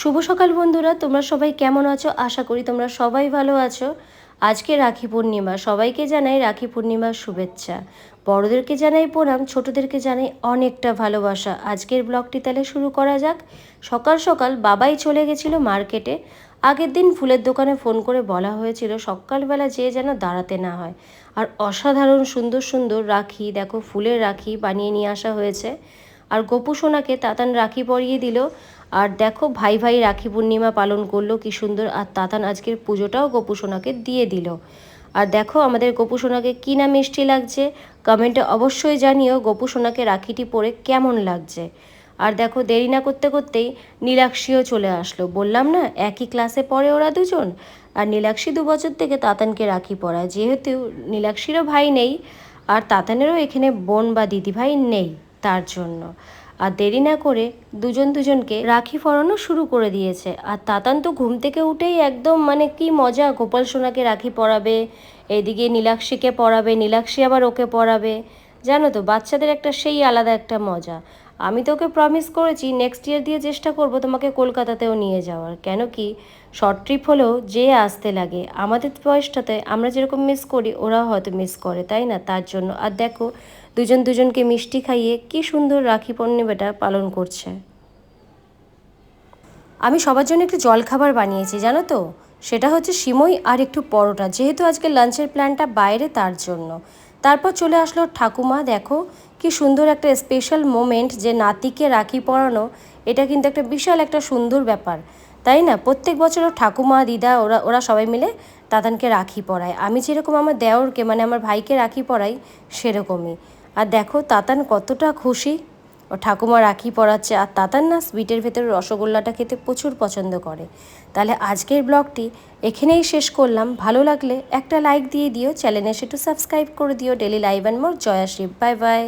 শুভ সকাল বন্ধুরা, তোমরা সবাই কেমন আছো? আশা করি তোমরা সবাই ভালো আছো। আজকে রাখি পূর্ণিমা, সবাইকে জানাই রাখি পূর্ণিমার শুভেচ্ছা। বড়োদেরকে জানাই প্রণাম, ছোটোদেরকে জানাই অনেকটা ভালোবাসা। আজকের ব্লগটি তাহলে শুরু করা যাক। সকাল সকাল বাবাই চলে গেছিল মার্কেটে। আগের দিন ফুলের দোকানে ফোন করে বলা হয়েছিল, সকালবেলা যে যেন দাঁড়াতে না হয়। আর অসাধারণ সুন্দর সুন্দর রাখি, দেখো ফুলের রাখি বানিয়ে নিয়ে আসা হয়েছে। আর গোপু সোনাকে তাতান রাখি পরিয়ে দিল। আর দেখো, ভাই ভাই রাখি পূর্ণিমা পালন করল, কি সুন্দর। আর তাতান আজকের পুজোটাও গোপু সোনাকে দিয়ে দিল। আর দেখো, আমাদের গোপু সোনাকে কী না মিষ্টি লাগছে, কমেন্টে অবশ্যই জানিও গোপু সোনাকে রাখিটি পরে কেমন লাগছে। আর দেখো, দেরি না করতে করতেই নীলাক্ষীও চলে আসলো। বললাম না, একই ক্লাসে পড়ে ওরা দুজন? আর নীলাক্ষী দু বছর থেকে তাতানকে রাখি পড়ায়, যেহেতু নীলাক্ষীরও ভাই নেই, আর তাতানেরও এখানে বোন বা দিদিভাই নেই তার জন্য। আর দেরি না করে দুজন দুজনকে রাখি পরানো শুরু করে দিয়েছে। আর তাতান তো ঘুম থেকে উঠেই একদম মানে কি মজা, গোপাল সোনাকে রাখি পরাবে, এদিকে নীলাক্ষীকে পরাবে, নীলাক্ষী আবার ওকে পরাবে। জানো তো, বাচ্চাদের একটা সেই আলাদা একটা মজা। আমি তোকে প্রমিস করেছি নেক্সট ইয়ার দিয়ে চেষ্টা করব তোমাকে কলকাতাতেও নিয়ে যাওয়ার। কেন কি? শর্ট ট্রিপ হলেও যে আসতে লাগে, আমাদের বয়সটাতে আমরা যেরকম মিস করি, ওরাও হয়তো মিস করে, তাই না? তার জন্য। আর দেখো, দুজন দুজনকে মিষ্টি খাইয়ে কি সুন্দর রাখি পূর্ণিমাটা পালন করছে। আমি সবার জন্য একটু জলখাবার বানিয়েছি, জানো তো? সেটা হচ্ছে সিমই আর একটু পরোটা। যেহেতু আজকে লাঞ্চের প্ল্যানটা বাইরে, তার জন্য। তারপর চলে আসলো ঠাকুমা, দেখো কি সুন্দর একটা স্পেশাল মোমেন্ট যে নাতিকে রাখি পরানো, এটা কিন্তু একটা বিশাল একটা সুন্দর ব্যাপার। তাই না? প্রত্যেক বছর ঠাকুমা, দিদা, ওরা ওরা সবাই মিলে তাতানকে রাখি পরায়। আমি যেরকম আমার দেওরকে মানে আমার ভাইকে রাখি পরাই, সেরকমই। আর দেখো, তাতান কতটা খুশি। ও ঠাকুমা রাখি পরাচ্ছে, আর তাতান না সুইটের ভেতরে রসগোল্লাটা খেতে প্রচুর পছন্দ করে। তাহলে আজকের ব্লগটি এখানেই শেষ করলাম। ভালো লাগলে একটা লাইক দিয়ে দিও চ্যানেলে সেটু সাবস্ক্রাইব করে দিও। ডেলি লাইভ অ্যান্ড মোর জয়াশিব বাই বাই